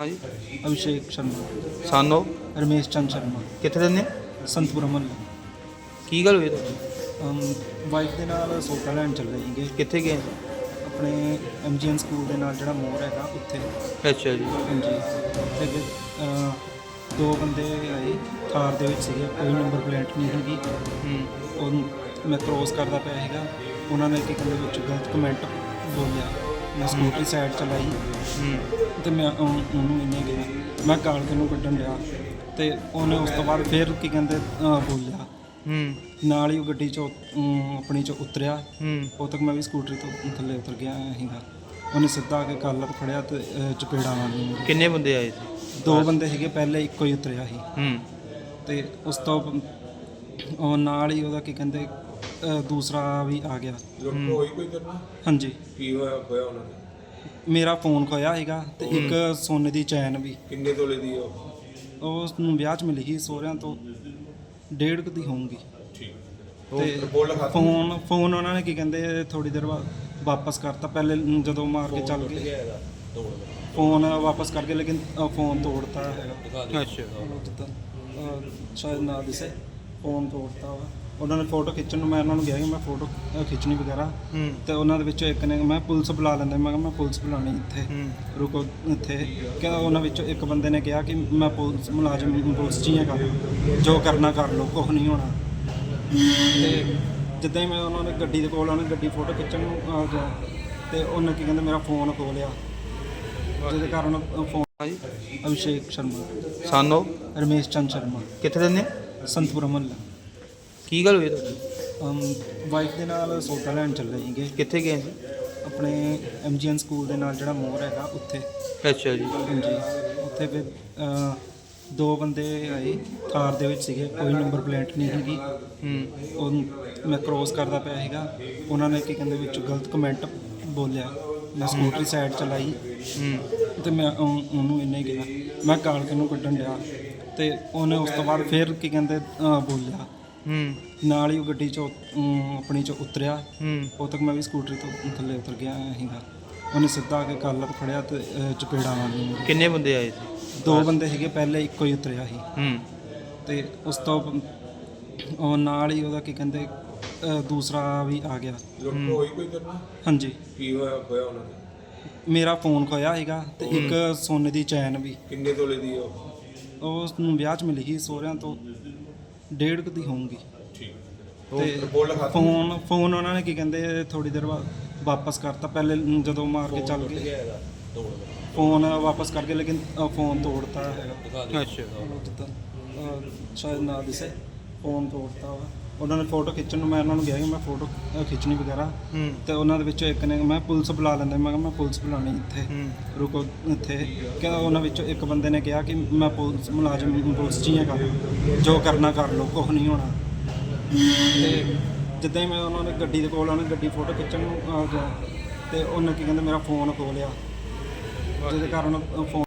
ਹਾਂਜੀ। ਅਭਿਸ਼ੇਕ ਸ਼ਰਮਾ। ਸਾਨੋ। ਰਮੇਸ਼ ਚੰਦ ਸ਼ਰਮਾ। ਕਿੱਥੇ ਰਹਿੰਦੇ? ਸੰਤਪੁਰ ਮਹੱਲਾ ਕੀ ਗੱਲ ਹੋਈ ਅਮ ਵਾਈਫ ਦੇ ਨਾਲ ਸੋਫਾ ਲੈਣ ਚੱਲੇ ਸੀਗੇ। ਕਿੱਥੇ ਗਏ? ਆਪਣੇ ਐਮਜੀਐਨ ਸਕੂਲ ਦੇ ਨਾਲ ਜਿਹੜਾ ਮੋਰ ਹੈਗਾ ਉੱਥੇ। ਅੱਛਾ ਜੀ। ਹਾਂਜੀ। ਤੇ ਅਹ, ਦੋ ਬੰਦੇ ਆਏ ਥਾਰ ਦੇ ਵਿੱਚ ਸੀਗੇ। ਕੋਈ ਨੰਬਰ ਪਲੇਟ ਨਹੀਂ ਹੈਗੀ। ਹੂੰ। ਉਹ ਮੈਂ ਕ੍ਰੋਸ ਕਰਦਾ ਪਿਆ ਸੀਗਾ। ਉਹਨਾਂ ਨੇ ਕੀ ਕਹਿੰਦੇ ਵਿੱਚ ਗਲਤ ਕਮੈਂਟ ਬੋਲਿਆ। ਮੈਂ ਸਕੂਟਰੀ ਸਾਈਡ ਚਲਾਈ ਤੇ ਮੈਂ ਉਹ- ਉਹਨੂੰ ਇੰਨੇ ਗਿਆ ਮੈਂ ਗਾਲ ਕੇ ਨੂੰ ਕੱਢਣ ਡਿਆ। ਤੇ ਉਹਨੇ ਉਸ ਤੋਂ ਬਾਅਦ ਫਿਰ ਕੀ ਕਹਿੰਦੇ ਅਹ, ਬੋਲਿਆ। ਹੂੰ। ਨਾਲ ਹੀ ਉਹ ਗੱਡੀ ਚੋਂ ਅਮ, ਆਪਣੀ ਚੋਂ ਉਤਰਿਆ। ਹੂੰ। ਉਦੋਂ ਤੱਕ ਮੈਂ ਵੀ ਸਕੂਟਰੀ ਤੋਂ ਥੱਲੇ ਉਤਰ ਗਿਆ ਸੀਗਾ। ਉਹਨੇ ਸਿੱਧਾ ਆ ਕੇ ਕਾਲਰ ਫੜਿਆ ਤੇ ਅਹ, ਚਪੇੜਾਂ ਮਾਰੀਆਂ ਮੇਰੇ। ਕਿੰਨੇ ਬੰਦੇ ਆਏ ਸੀ? ਦੋ ਬੰਦੇ ਸੀਗੇ ਪਹਿਲੇ ਇੱਕੋ ਹੀ ਉਤਰਿਆ ਸੀ। ਹੂੰ। ਤੇ ਉਸ ਤੋਂ ਉਹ ਨਾਲ ਹੀ ਉਹਦਾ ਕੀ ਕਹਿੰਦੇ ਦੂਸਰਾ ਵੀ ਆ ਗਿਆ। ਲੁੱਟ ਹੋਈ ਕੋਈ ਤੇਰੇ ਨਾਲ? ਹਾਂਜੀ। ਕੀ ਹੋਇਆ ਹੋਇਆ ਉਹਨਾਂ ਨੇ ਮੇਰਾ ਫੋਨ ਖੋਇਆ ਸੀਗਾ ਤੇ ਇੱਕ ਸੋਨੇ ਦੀ ਚੈਨ ਵੀ। ਕਿੰਨੇ ਤੋਲੇ ਦੀ ਉਹ? ਉਹ ਉਸ ਨੂੰ ਵਿਆਹ 'ਚ ਮਿਲੀ ਸੀ ਸਹੁਰਿਆਂ ਤੋਂ। ਡੇਢ ਕੁ ਦੀ ਹੋਊਗੀ। ਠੀਕ। ਤੇ? ਫੋਨ ਫੋਨ ਉਹਨਾਂ ਨੇ ਕੀ ਕਹਿੰਦੇ ਥੋੜੀ ਦੇਰ ਬਾਅਦ ਵਾਪਸ ਕਰਤਾ। ਪਹਿਲੇ ਜਦੋਂ ਮਾਰ ਕੇ ਚੱਲ ਗਏ। ਫੋਨ ਵਾਪਸ ਕਰ ਗਏ ਲੇਕਿਨ ਅ, ਫੋਨ ਤੋੜਤਾ ਹੈਗਾ। ਅੱਛਾ। ਉਹ ਜਿੱਦਾਂ ਅ, ਸ਼ਾਇਦ ਨਾ ਦਿਸੇ। ਫੋਨ ਤੋੜਤਾ ਵਾ। ਉਹਨਾਂ ਨੇ ਫੋਟੋ ਖਿੱਚਣ ਨੂੰ ਮੈਂ ਉਹਨਾਂ ਨੂੰ ਗਿਆ ਕਿ ਮੈਂ ਫੋਟੋ ਖਿੱਚਣੀ ਵਗੈਰਾ। ਹੂੰ। ਤੇ ਉਹਨਾਂ ਦੇ ਵਿੱਚੋਂ ਇੱਕ ਨੇ ਮੈਂ ਪੁਲਿਸ ਬੁਲਾ ਲੈਂਦਾ ਮੈਂ ਕਿਹਾ ਮੈਂ ਪੁਲਿਸ ਬੁਲਾਣੀ ਇੱਥੇ। ਰੁਕੋ ਇੱਥੇ। ਕਿ ਉਹਨਾਂ ਵਿੱਚੋਂ ਇੱਕ ਬੰਦੇ ਨੇ ਕਿਹਾ ਕਿ ਮੈਂ ਪੁਲਿਸ ਮੁਲਾਜ਼ਮ ਪੁਲਿਸ 'ਚ ਹੀ ਹੈਗਾ। ਜੋ ਕਰਨਾ ਕਰ ਲਓ ਕੁਛ ਨਹੀਂ ਹੋਣਾ। ਤੇ ਜਿੱਦਾਂ ਹੀ ਮੈਂ ਉਹਨਾਂ ਨੇ ਗੱਡੀ ਦੇ ਕੋਲ ਉਹਨੇ ਗੱਡੀ ਫੋਟੋ ਖਿੱਚਣ ਨੂੰ ਆ ਗਿਆ ਤੇ ਉਹਨੇ ਕੀ ਕਹਿੰਦੇ ਮੇਰਾ ਫੋਨ ਖੋ ਲਿਆ ਜਿਹਦੇ ਕਾਰਨ ਫੋਨ ਹਾਂਜੀ ਅਭਿਸ਼ੇਕ ਸ਼ਰਮਾ। ਸਾਨੋ? ਰਮੇਸ਼ ਚੰਦ ਸ਼ਰਮਾ। ਕਿੱਥੇ ਰਹਿੰਦੇ ਸੰਤਪੁਰ ਮਹੱਲਾ ਕੀ ਗੱਲ ਹੋਈ ਤੁਹਾਡੀ? ਅਮ ਵਾਈਫ ਦੇ ਨਾਲ ਸੋਫਾ ਲੈਣ ਚੱਲੇ ਸੀਗੇ। ਕਿੱਥੇ ਗਏ ਸੀ? ਆਪਣੇ ਐਮਜੀਐਨ ਸਕੂਲ ਦੇ ਨਾਲ ਜਿਹੜਾ ਮੋਰ ਹੈਗਾ ਉੱਥੇ। ਅੱਛਾ ਜੀ। ਹਾਂਜੀ। ਉੱਥੇ ਫਿਰ ਅਹ, ਦੋ ਬੰਦੇ ਆਏ ਥਾਰ ਦੇ ਵਿੱਚ ਸੀਗੇ ਕੋਈ ਨੰਬਰ ਪਲੇਟ ਨਹੀਂ ਹੈਗੀ ਹੂੰ। ਉਹ ਮੈਂ ਕ੍ਰੋਸ ਕਰਦਾ ਪਿਆ ਸੀਗਾ। ਉਹਨਾਂ ਨੇ ਕੀ ਕਹਿੰਦੇ ਵਿੱਚ ਗਲਤ ਕਮੈਂਟ ਬੋਲਿਆ। ਮੈਂ ਸਕੂਟਰੀ ਸਾਈਡ ਚਲਾਈ ਹੂੰ। ਤੇ ਮੈਂ ਉਹ- ਉਹਨੂੰ ਇੰਨੇ ਗਿਆ ਮੈਂ ਗਾਲ ਕੇ ਨੂੰ ਕੱਢਣ ਡਿਆ। ਤੇ ਉਹਨੇ ਉਸ ਤੋਂ ਬਾਅਦ ਫਿਰ ਕੀ ਕਹਿੰਦੇ ਅਹ, ਬੋਲਿਆ। ਹੂੰ। ਨਾਲ ਹੀ ਉਹ ਗੱਡੀ ਚੋਂ ਅਮ, ਆਪਣੀ ਚੋਂ ਉਤਰਿਆ। ਹੂੰ। ਉਦੋਂ ਤੱਕ ਮੈਂ ਵੀ ਸਕੂਟਰੀ ਤੋਂ ਥੱਲੇ ਉਤਰ ਗਿਆ ਸੀਗਾ। ਉਹਨੇ ਸਿੱਧਾ ਆ ਕੇ ਕਾਲਰ ਫੜਿਆ ਤੇ ਅਹ, ਚਪੇੜਾਂ ਮਾਰੀਆਂ ਮੇਰੇ। ਕਿੰਨੇ ਬੰਦੇ ਆਏ ਸੀ? ਦੋ ਬੰਦੇ ਸੀਗੇ ਪਹਿਲੇ ਇੱਕੋ ਹੀ ਉਤਰਿਆ ਸੀ। ਹੂੰ। ਤੇ ਉਸ ਤੋਂ ਬ- ਉਹ ਨਾਲ ਹੀ ਉਹਦਾ ਕੀ ਕਹਿੰਦੇ ਅਹ, ਦੂਸਰਾ ਵੀ ਆ ਗਿਆ। ਲੁੱਟ ਹੋਈ ਕੋਈ ਤੇਰੇ ਨਾਲ? ਹਾਂਜੀ। ਕੀ ਹੋਇਆ ਹੋਇਆ ਉਹਨਾਂ ਨੇ ਮੇਰਾ ਫੋਨ ਖੋਇਆ ਸੀਗਾ ਤੇ ਇੱਕ ਸੋਨੇ ਦੀ ਚੈਨ ਵੀ। ਕਿੰਨੇ ਤੋਲੇ ਦੀ ਉਹ? ਉਹ ਉਸ ਨੂੰ ਵਿਆਹ 'ਚ ਮਿਲੀ ਸੀ ਸਹੁਰਿਆਂ ਤੋਂ। ਡੇਢ ਕੁ ਦੀ ਹੋਊਗੀ। ਠੀਕ। ਤੇ? ਫੋਨ ਫੋਨ ਉਹਨਾਂ ਨੇ ਕੀ ਕਹਿੰਦੇ ਥੋੜੀ ਦੇਰ ਬਾਅਦ ਵਾਪਸ ਕਰਤਾ ਪਹਿਲੇ ਜਦੋਂ ਮਾਰ ਕੇ ਚੱਲ ਗਏ। ਫੋਨ ਵਾਪਸ ਕਰ ਗਏ ਲੇਕਿਨ ਫੋਨ ਤੋੜਤਾ ਹੈਗਾ ਅੱਛਾ। ਜਿੱਦਾਂ ਸ਼ਾਇਦ ਨਾ ਦਿਸੇ। ਫੋਨ ਤੋੜਤਾ ਵਾ। ਉਹਨਾਂ ਨੇ ਫੋਟੋ ਖਿੱਚਣ ਨੂੰ ਮੈਂ ਉਹਨਾਂ ਨੂੰ ਗਿਆ ਕਿ ਮੈਂ ਫੋਟੋ ਖਿੱਚਣੀ ਵਗੈਰਾ। ਹੂੰ। ਤੇ ਉਹਨਾਂ ਦੇ ਵਿੱਚੋਂ ਇੱਕ ਨੇ ਮੈਂ ਪੁਲਿਸ ਬੁਲਾ ਲੈਂਦਾ ਮੈਂ ਕਿਹਾ ਮੈਂ ਪੁਲਿਸ ਬੁਲਾਣੀ ਇੱਥੇ। ਰੁਕੋ ਇੱਥੇ। ਕਿ ਉਹਨਾਂ ਵਿੱਚੋਂ ਇੱਕ ਬੰਦੇ ਨੇ ਕਿਹਾ ਕਿ ਮੈਂ ਪੁਲਿਸ ਮੁਲਾਜ਼ਮ ਪੁਲਿਸ ਹੀ ਹੈਗਾ। ਜੋ ਕਰਨਾ ਕਰ ਲਓ ਕੁਛ ਨਹੀਂ ਹੋਣਾ। ਤੇ ਜਿੱਦਾਂ ਹੀ ਮੈਂ ਉਹਨਾਂ ਨੇ ਗੱਡੀ ਦੇ ਕੋਲ ਉਹਨੇ ਗੱਡੀ ਫੋਟੋ ਖਿੱਚਣ ਨੂੰ ਆ ਗਿਆ ਤੇ ਉਹਨੇ ਕੀ ਕਹਿੰਦੇ ਮੇਰਾ ਫੋਨ ਖੋ ਲਿਆ। ਜਿਹਦੇ ਕਾਰਨ ਫੋਨ